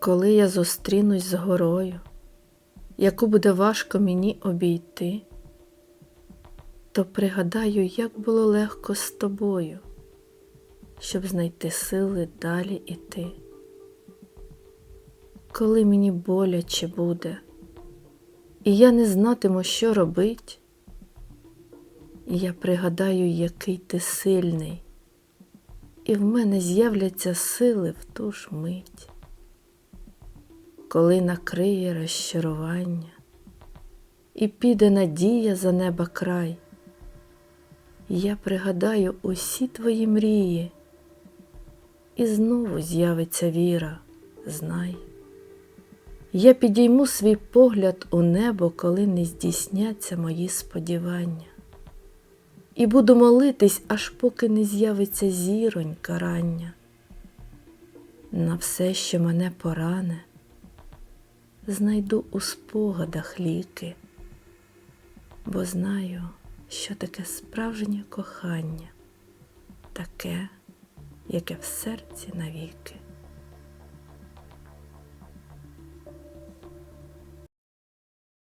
Коли я зустрінусь з горою, яку буде важко мені обійти, то пригадаю, як було легко з тобою, щоб знайти сили далі іти. Коли мені боляче буде, і я не знатиму, що робить, я пригадаю, який ти сильний, і в мене з'являться сили в ту ж мить коли накриє розчарування, і піде надія за неба край, я пригадаю усі твої мрії, і знову з'явиться віра, знай. Я підійму свій погляд у небо, коли не здійсняться мої сподівання, і буду молитись, аж поки не з'явиться зіронька рання. На все, що мене поране, знайду у спогадах ліки, бо знаю, що таке справжнє кохання, таке, яке в серці навіки.